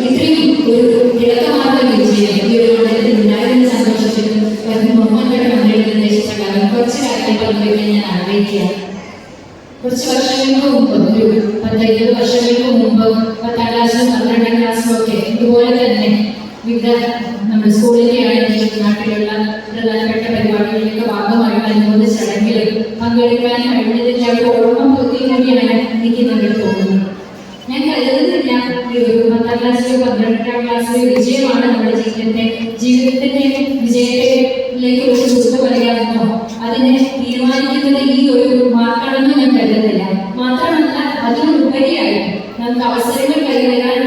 ഇത്രയും ഒരു തിളക്കമാർന്ന വിജയം ഈ ഒരു മണ്ഡലത്തിൽ ഉണ്ടായിരുന്ന സന്തോഷത്തിൽ മുഹമ്മദ് മന്ത്രിയുടെ നിർദ്ദേശപ്രകാരം കുറച്ച് കാര്യങ്ങൾ ഞാൻ ആഗ്രഹിക്കുകയാണ് കുറച്ച് വർഷങ്ങൾക്ക് മുമ്പ് ഒരു പത്തിരുപത് വർഷങ്ങൾക്ക് മുമ്പ് പത്താം ക്ലാസ്സും പന്ത്രണ്ടാം ക്ലാസ്സും ഒക്കെ ഇതുപോലെ തന്നെ വിവിധ നമ്മുടെ സ്കൂളിലെ ആണെങ്കിലും നാട്ടിലുള്ള പ്രധാനപ്പെട്ട പരിപാടികളിലൊക്കെ ഭാഗമായിട്ട് അനുബന്ധ ചടങ്ങിൽ പങ്കെടുക്കാൻ കഴിഞ്ഞതിന്റെ ഒരു ഓർമ്മ പൂർത്തി കൂടിയാണ് എനിക്ക് പത്താം പന്ത്രണ്ടാം ക്ലാസ്സിലോ വിജയമാണ് നമ്മുടെ ജീവിതത്തെ. ജീവിതത്തിന്റെ വിജയത്തിലേക്ക് ഒരു ചുരുക്കം പറയാമെന്നോ അതിനെ തീരുമാനിക്കുന്നത് ഈ ഒരു മാർക്കാണെന്ന് ഞാൻ കരുതുന്നില്ല. മാത്രമല്ല അതിനുപരിയായി നമുക്ക് അവസരങ്ങൾ കൈവരാൻ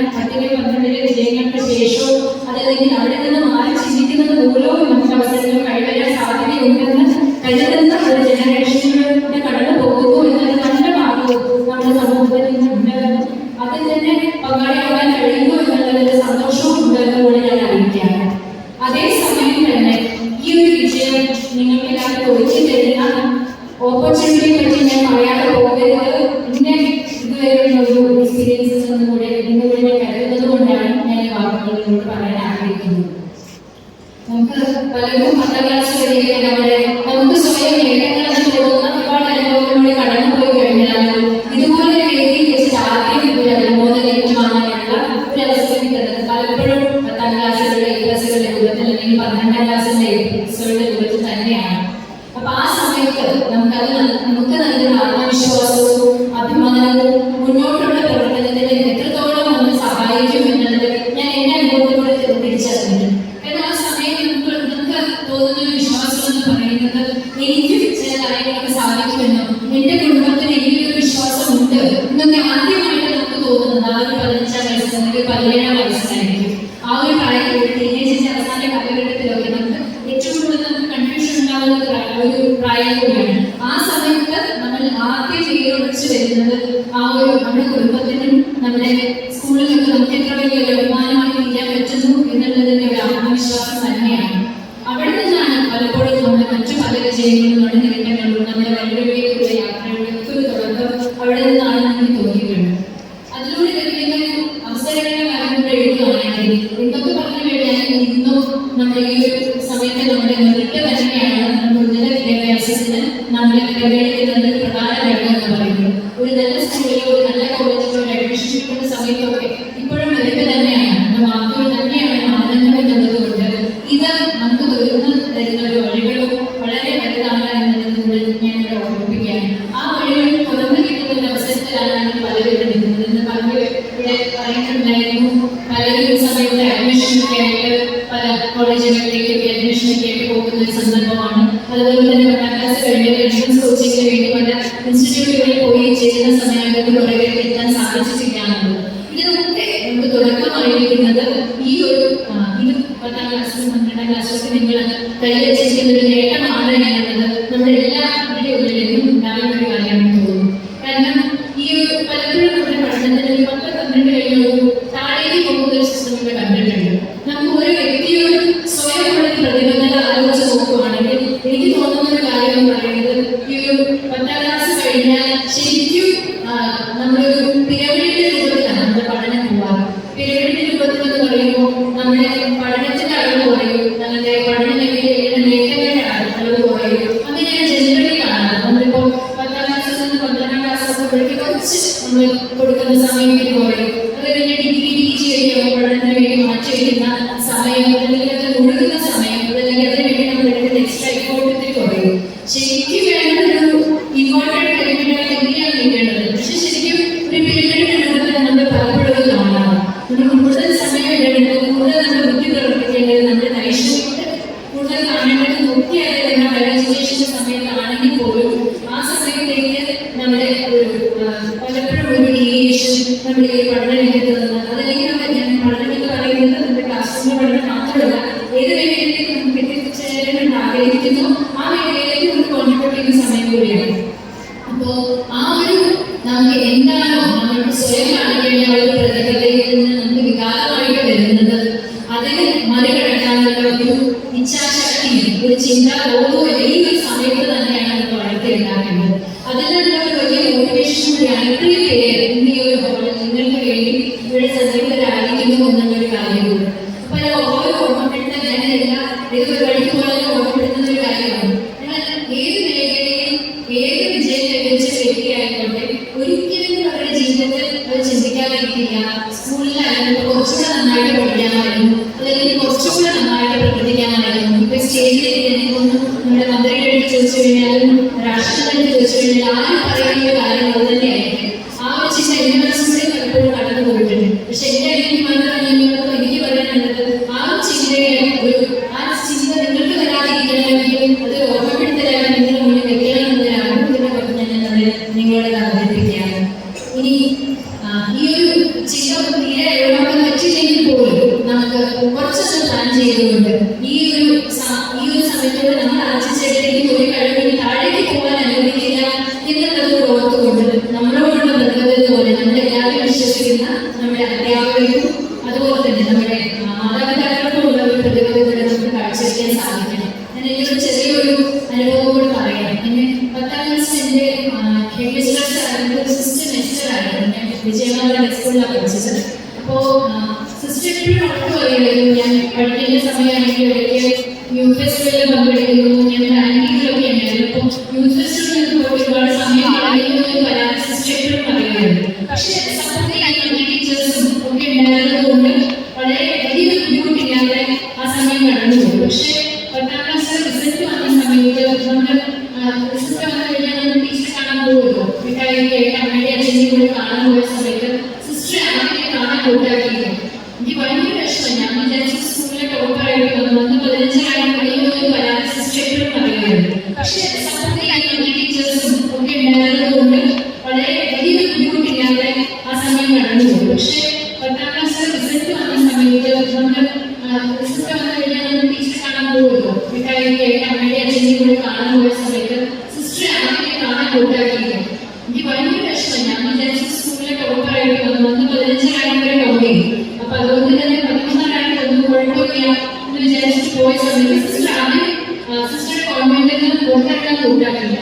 കാര്യങ്ങളൊക്കെ സാധിക്കുമെന്നും എന്റെ കുടുംബത്തിന് എനിക്കൊരു വിശ്വാസം ഉണ്ട് എന്നൊക്കെ ആദ്യമായിട്ട് നമുക്ക് തോന്നുന്നത് ആ ഒരു പതിനഞ്ചാം വയസ്സ് അല്ലെങ്കിൽ പതിനേഴാം വയസ്സിലായിരിക്കും ആ ഒരു പ്രായത്തിൽ ടീനേജിന്റെ അവസാന കാലഘട്ടത്തിലൊക്കെ നമുക്ക് ഏറ്റവും കൂടുതൽ നമുക്ക് കൺഫ്യൂഷൻ ഉണ്ടാകുന്ന ഒരു പ്രായം കൂടിയാണ്. ആ സമയത്ത് നമ്മൾ ആദ്യം കീഴടച്ച് വരുന്നത് ആ ഒരു നമ്മുടെ കുടുംബത്തിനും നമ്മുടെ സ്കൂളിലൊക്കെ നമുക്ക് എത്ര വലിയ ഒരു അഭിമാനമായി ചെയ്യാൻ പറ്റുന്നു എന്നുള്ളതിന്റെ ഒരു ആത്മവിശ്വാസം തന്നെയാണ്. അവിടെ നിന്നാണ് പലപ്പോഴും നമ്മൾ മറ്റു പല വിജയങ്ങളും തുടക്കമായിരിക്കുന്നത് ഈ ഒരു ഇത് പത്താം ക്ലാസ്സിലും പന്ത്രണ്ടാം ക്ലാസ്സിലൊക്കെ നിങ്ങൾ കൈവച്ചിരിക്കുന്ന ഒരു നേട്ടമാണ് എന്നുള്ളത് നമ്മുടെ എല്ലാ ഉള്ളിലും ഉണ്ടാകുന്ന ഒരു നമ്മുടെ പഠനത്തിന്റെ അളവ് കുറയും നമ്മുടെ പഠന മേഖലയിലുള്ള നേട്ടങ്ങളുടെ അളവ് കുറയും അങ്ങനെയാണ് ജനറലി കാണുന്നത് നമ്മളിപ്പോൾ പത്താം ക്ലാസ്സിൽ കൊടുക്കുന്ന സമയം ഇത് കുറയും അത് ഡിഗ്രി പി വേണ്ടി മാറ്റി വയ്ക്കുന്ന സമയം അല്ലെങ്കിൽ മുഴുകുന്ന സമയം അതല്ലെങ്കിൽ അതിന് വേണ്ടി എക്സ്ട്രാ ഇമ്പോർട്ടന്റ് കുറയും. ശരിക്കും വേണ്ടത് ഒരു ഇമ്പോർട്ടന്റ് കഴിവുകളാണ് എങ്ങനെയാണ് നീക്കേണ്ടത് പക്ഷെ ഒരു പീരിയഡിന്റെ നമ്മൾ പലപ്പോഴും കാണാം നമ്മൾ ഒരു ചിന്താബോധവും ഈ സമയത്ത് തന്നെയാണ് അത് വളർത്തിയെടുക്കാറുള്ളത് അതിനുള്ള ഒരു വലിയ മോട്ടിവേഷൻ കൂടിയാണ് പേര് ഈ ഒരു ഹോളിൽ നിങ്ങൾക്ക് വേണ്ടി ഇവിടെ സജീവരായിരിക്കുന്നു എന്നുള്ളൊരു കാര്യമുണ്ട് അപ്പൊ ഞാൻ ഓരോ ഓർമ്മപ്പെടുത്താൻ ഞാനല്ല ഇത് വഴിക്ക് പോലെ ഓർമ്മപ്പെടുത്തുന്ന ഒരു കാര്യമാണ്. ഏത് മേഖലയിൽ ഏത് വരാതിരിക്കണമെങ്കിൽ അത് ഓർമ്മപ്പെടുത്തലാണ് നിങ്ങളുടെ മുന്നിൽ സമയം കടന്നുപോയി പക്ഷേ പത്താം ക്ലാസ് റിസൾട്ട് വന്ന സമയത്ത് നമ്മൾ റിസൾട്ട് വന്നു കഴിഞ്ഞാൽ നമ്മൾ ടീച്ചറെ കാണാൻ പോകുമല്ലോ മിഠായി കേട്ട് അമ്മയുടെ അച്ഛനെയും കൂടി കാണാൻ പോയ സമയത്ത് സിസ്റ്റർ ആദ്യം കാണാൻ കൂട്ടാക്കിയില്ല എനിക്ക് ഭയങ്കര വിഷമം ഞാൻ വിചാരിച്ച സ്കൂളിലെ ടോപ്പറായിട്ട് വന്നു അന്ന് പതിനഞ്ചായിരം കഴിയുന്ന ഒരു പരാതി സിസ്റ്റർ എപ്പോഴും പറയുമായിരുന്നു പക്ഷേ സപ്പോർട്ട് ചെയ്യാൻ ടീച്ചേഴ്സും ഒക്കെ ഉണ്ടായിരുന്നതുകൊണ്ട് വളരെ വലിയൊരു ബുദ്ധിമുട്ടില്ലാതെ ആ സമയം കടന്നുപോയി പക്ഷേ പത്താം ക്ലാസ് റിസൾട്ട് വന്ന സമയത്ത് നമ്മൾ കാണാൻ പോയ സമയത്ത് സിസ്റ്റർ ആദ്യം കാണാൻ കൂട്ടാക്കിയില്ല എനിക്ക് ഭയങ്കര വിഷമം. ഞാൻ വിചാരിച്ച സ്കൂളിലെ ടോപ്പറായിട്ട് വന്നു. അന്ന് പതിനഞ്ചായിരം വരെ കൗണ്ട് അപ്പൊ അതുകൊണ്ട് തന്നെ പതിമൂന്നായിരം ഒന്നും കുഴപ്പമില്ല. എന്ന് വിചാരിച്ചിട്ട് പോയ സമയത്ത് സിസ്റ്റർ ആദ്യം സിസ്റ്റർ കോൺവെന്റിൽ നിന്ന് പുറത്തിറങ്ങാൻ കൂട്ടാക്കില്ല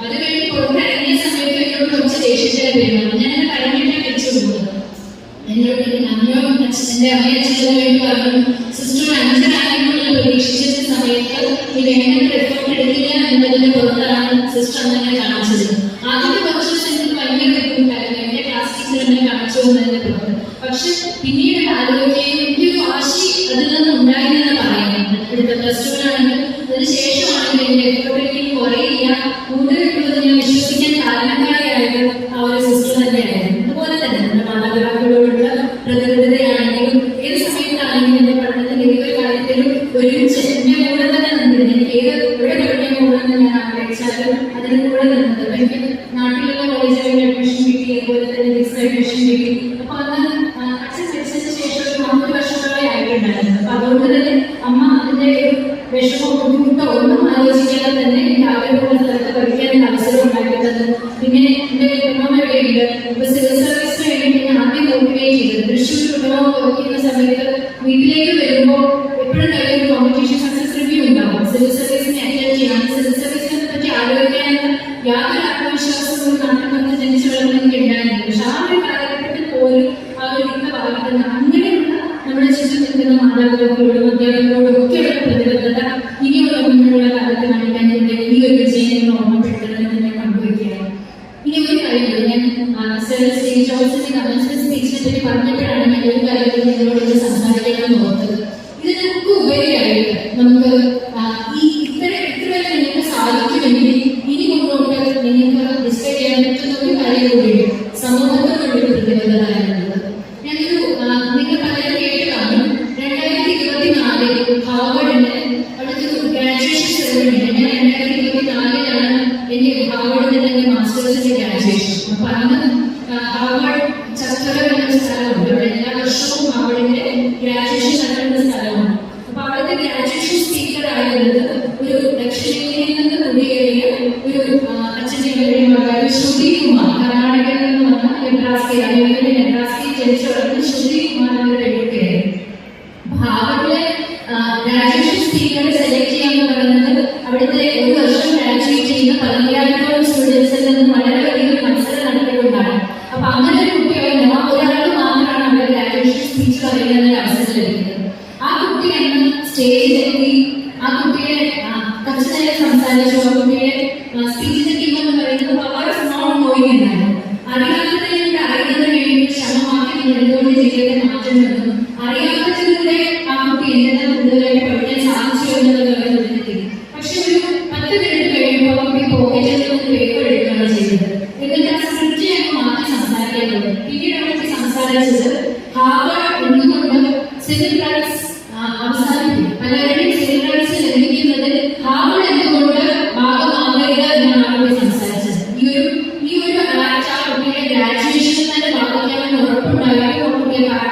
അത് കഴിഞ്ഞ് പുറത്തിറങ്ങിയ സമയത്ത് എന്നോട് കുറച്ച് ദേഷ്യത്തിന് പേരാണ് ഞാൻ എന്നെ കഴിഞ്ഞിട്ട് തിരിച്ചു കൊടുത്തത് എന്നോട് അമ്മയോ അച്ഛന്റെ അമ്മയും അച്ഛനും വേണ്ടി പറഞ്ഞു സിസ്റ്റർ അഞ്ചരാണെന്നുള്ള പ്രതീക്ഷിച്ച സമയത്ത് ഈ വേണ്ടത്ര എഫോർട്ട് എടുക്കില്ല എന്നതിന്റെ പുറത്താണ് സിസ്റ്റർ അങ്ങനെ കാണിച്ചത്. ആദ്യത്തെ കുറച്ച് ദിവസം എനിക്ക് ഭയങ്കര ബുദ്ധിമുട്ടായിരുന്നു എന്റെ ക്ലാസ് ടീച്ചർ എന്നെ കാണിച്ചു എന്നതിന്റെ പുറത്ത്. പക്ഷെ പിന്നീട് ആലോചിക്കുകയും എനിക്കൊരു വാശി അതിൽ നിന്ന് ഉണ്ടായിരുന്നെന്ന് പറയുന്നത് പ്ലസ് ടുവിലാണെങ്കിൽ അതിനുശേഷമാണെങ്കിൽ എന്റെ എഫോർട്ട് പിന്നെ എന്റെ അമ്മ വേണ്ടിയിട്ട് സിവിൽ സർവീസിന് വേണ്ടി ഞാൻ ആദ്യം നോക്കുകയും ചെയ്തത് തൃശ്ശൂർ കുടുംബം വർക്ക് ചെയ്യുന്ന സമയത്ത് സെറമണി ഞാൻ രണ്ടായിരത്തി ഗ്രാജുവേഷൻ ഗ്രാജുവേഷൻ ഗ്രാജുവേഷൻ സ്പീക്കർ ആയിരുന്നത് ഒരു ഒരു കുമാർ കുമാർ എന്ന ഭാവത്തിലെ ഗ്രാജുവേഷൻ സ്പീക്കർ സെലക്ട് ചെയ്യാന്ന് പറയുന്നത് അവിടുത്തെ ഒരു വർഷം ഗ്രാജുവേറ്റ് ചെയ്യുന്ന പതിനയ്യായിരത്തോളം സ്റ്റുഡൻസിൽ വളരെ വലിയൊരു മത്സരം നടത്തിക്കൊണ്ടാണ്. അപ്പൊ അങ്ങനെ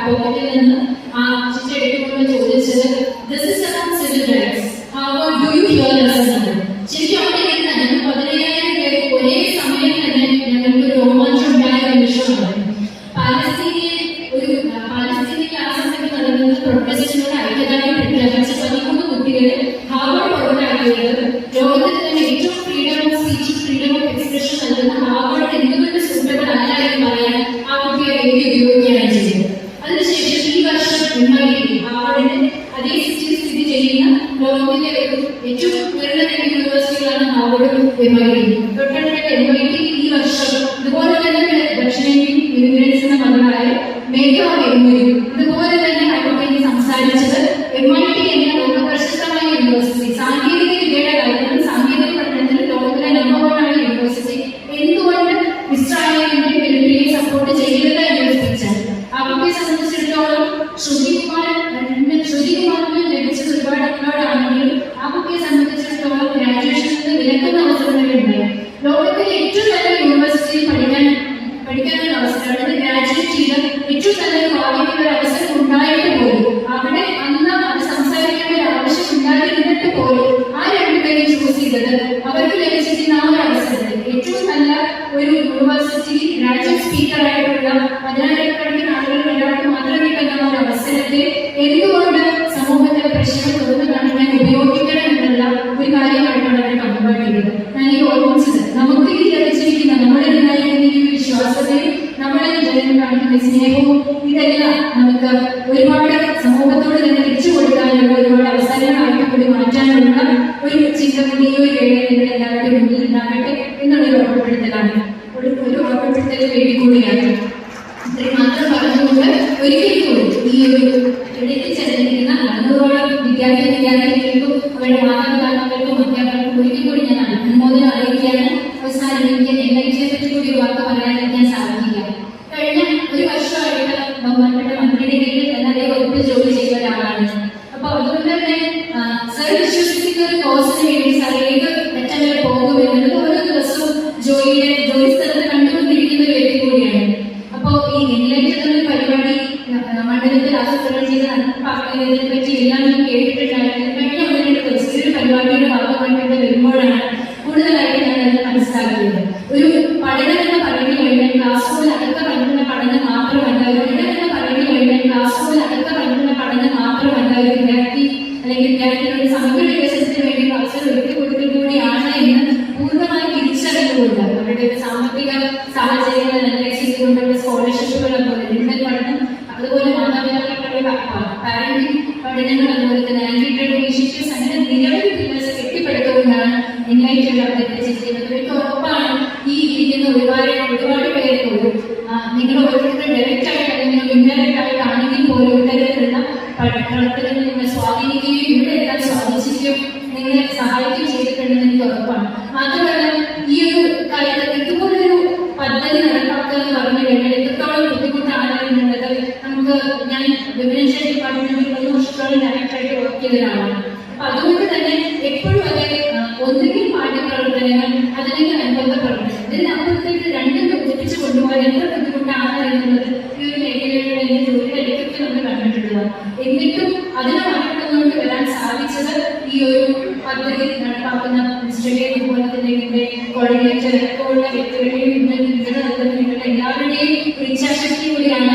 പോക്കറ്റിൽ ആ ചിച്ചെടുക്കുമെന്ന് ചോദിച്ചത് വേണ്ടി എല്ലാവരുടെ മുന്നിൽ ഉണ്ടാകട്ടെ ഒരു ഓർമ്മപ്പെടുത്തലാണ് ഒരു ഒരു ഓർമ്മപ്പെടുത്തലിന് കൂടിയാണ് ഇത്രയും മാത്രം പറഞ്ഞുകൊണ്ട് ഒരിക്കലും കൂടി ഒരു ഇവിടേക്ക് ചെന്നിരിക്കുന്ന അറുന്നൂറോളം വിദ്യാർത്ഥി അവരുടെ മാതാപിതാക്കൾക്കും അധ്യാപകർക്കും കൂടി ഞാൻ അനുമോദനം അറിയിക്കുകയാണ് അവസാനം എനിക്ക് എന്റെ വിഷയത്തിൽ ഒരു വാക്ക് പറയാൻ ഞാൻ സാധിക്കില്ല കഴിഞ്ഞ ഒരു വർഷമായിട്ട് ബഹുമാനപ്പെട്ട മന്ത്രിയുടെ കീഴിൽ തന്നെ അതേ വകുപ്പിൽ ജോലി ചെയ്യുന്ന ഒരാളാണ് അപ്പൊ അതുകൊണ്ട് തന്നെ സർ വിശ്വസിക്കുന്ന ഒരു കോഴ്സിന് വേണ്ടി സർ ഏത് വിദ്യാർത്ഥി അല്ലെങ്കിൽ വിദ്യാർത്ഥികളുടെ സമഗ്ര വികസനത്തിന് വേണ്ടി അവസരം ഒരുക്കി കൊടുക്കൽ കൂടിയാണ് എന്ന് പൂർണമായി തിരിച്ചറിഞ്ഞുകൊണ്ട് അവരുടെ സാമ്പത്തിക സാഹചര്യങ്ങൾ നിർദ്ദേശിച്ചുകൊണ്ടുള്ള സ്കോളർഷിപ്പുകൾ അതുപോലെ പഠനം അതുപോലെ മാതാപിതാക്കളുടെ പാരന്റിംഗ് പഠനങ്ങൾ അതുപോലെ പഠനത്തിൽ നിന്നെ സ്വാധീനിക്കുകയും ഇവിടെ എല്ലാം സ്വാധീനിക്കുകയും നിങ്ങളെ സഹായിക്കുകയും ചെയ്തിട്ടുണ്ടെന്ന് എനിക്ക് ഉറപ്പാണ്. മാത്രമല്ല അതിനെ മറികടന്നുകൊണ്ട് വരാൻ സാധിച്ചത് ഈ ഒരു പദ്ധതി നടപ്പാക്കുന്ന മിനിസ്റ്ററുടെ അതുപോലെ തന്നെ ഇതിന്റെ കോർഡിനേറ്റർ ഒക്കെ ഉള്ള വ്യക്തികളുടെയും ഇതിന്റെ നിങ്ങളുടെ എല്ലാവരുടെയും ഇച്ഛാശക്തി കൂടിയാണ്